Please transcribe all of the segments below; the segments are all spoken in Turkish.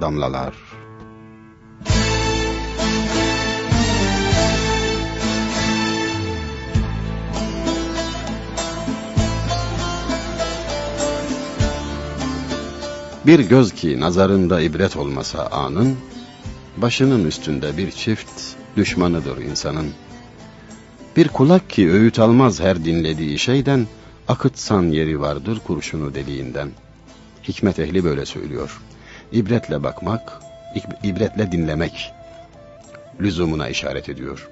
damlalar. Bir göz ki nazarında ibret olmasa anın, başının üstünde bir çift düşmanıdır insanın. Bir kulak ki öğüt almaz her dinlediği şeyden, akıtsan yeri vardır kurşunu deliğinden. Hikmet ehli böyle söylüyor. İbretle bakmak, ibretle dinlemek lüzumuna işaret ediyor.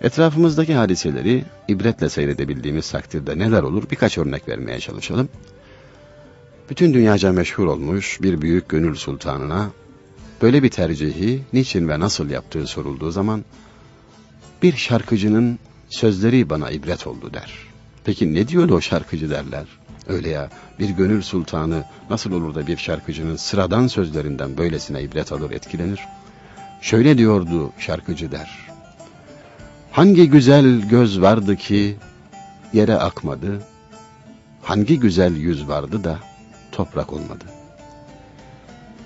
Etrafımızdaki hadiseleri ibretle seyredebildiğimiz takdirde neler olur birkaç örnek vermeye çalışalım. Bütün dünyaca meşhur olmuş bir büyük gönül sultanına böyle bir tercihi niçin ve nasıl yaptığı sorulduğu zaman bir şarkıcının sözleri bana ibret oldu der. Peki ne diyor o şarkıcı derler. Öyle ya bir gönül sultanı nasıl olur da bir şarkıcının sıradan sözlerinden böylesine ibret alır etkilenir? Şöyle diyordu şarkıcı der. Hangi güzel göz vardı ki yere akmadı? Hangi güzel yüz vardı da toprak olmadı?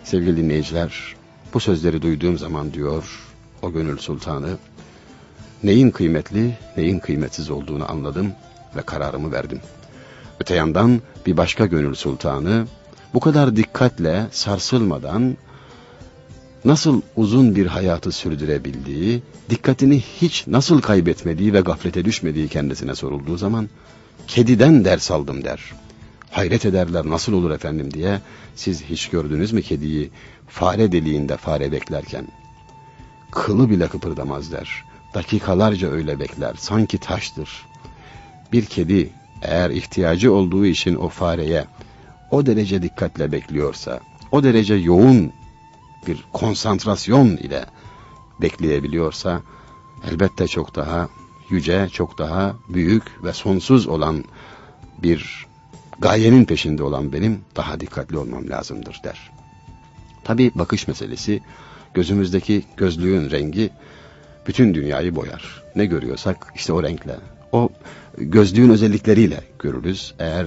Sevgili dinleyiciler, bu sözleri duyduğum zaman diyor o gönül sultanı, neyin kıymetli, neyin kıymetsiz olduğunu anladım ve kararımı verdim. Öte yandan bir başka gönül sultanı bu kadar dikkatle sarsılmadan nasıl uzun bir hayatı sürdürebildiği, dikkatini hiç nasıl kaybetmediği ve gaflete düşmediği kendisine sorulduğu zaman kediden ders aldım der. Hayret ederler nasıl olur efendim diye siz hiç gördünüz mü kediyi fare deliğinde fare beklerken? Kılı bile kıpırdamaz der. Dakikalarca öyle bekler sanki taştır. Bir kedi eğer ihtiyacı olduğu için o fareye o derece dikkatle bekliyorsa, o derece yoğun bir konsantrasyon ile bekleyebiliyorsa, elbette çok daha yüce, çok daha büyük ve sonsuz olan bir gayenin peşinde olan benim daha dikkatli olmam lazımdır der. Tabi bakış meselesi, gözümüzdeki gözlüğün rengi bütün dünyayı boyar. Ne görüyorsak işte o renkle, o gözlüğün özellikleriyle görürüz. Eğer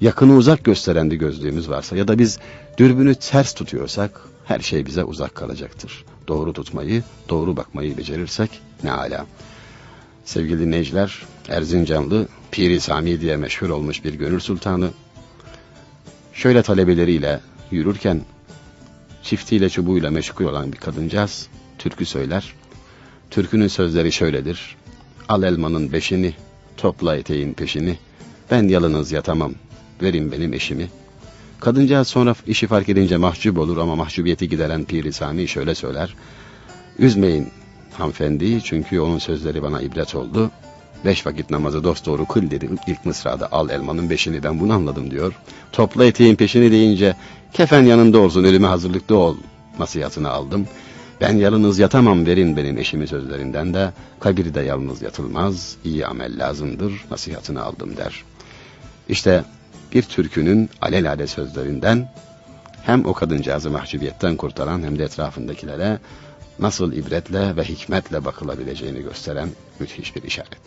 yakını uzak gösteren bir gözlüğümüz varsa ya da biz dürbünü ters tutuyorsak her şey bize uzak kalacaktır. Doğru tutmayı, doğru bakmayı becerirsek ne ala. Sevgili dinleyiciler, Erzincanlı Piri Sami diye meşhur olmuş bir gönül sultanı şöyle talebeleriyle yürürken çiftiyle çubuğuyla meşgul olan bir kadıncağız türkü söyler. Türkünün sözleri şöyledir. Al elmanın beşini, topla eteğin peşini. Ben yalınız yatamam, verin benim eşimi. Kadıncağız sonra işi fark edince mahcup olur ama mahcubiyeti gideren Piri Sami şöyle söyler. Üzmeyin hanımefendi çünkü onun sözleri bana ibret oldu. Beş vakit namazı dost doğru kıl dedi ilk mısrada al elmanın beşini ben bunu anladım diyor. Topla eteğin peşini deyince kefen yanında olsun ölüme hazırlıklı ol nasihatını aldım. Ben yalnız yatamam verin benim eşimi sözlerinden de kabirde yalnız yatılmaz iyi amel lazımdır nasihatını aldım der. İşte bir türkünün alelade sözlerinden hem o kadıncağızı mahcubiyetten kurtaran hem de etrafındakilere nasıl ibretle ve hikmetle bakılabileceğini gösteren müthiş bir işaret.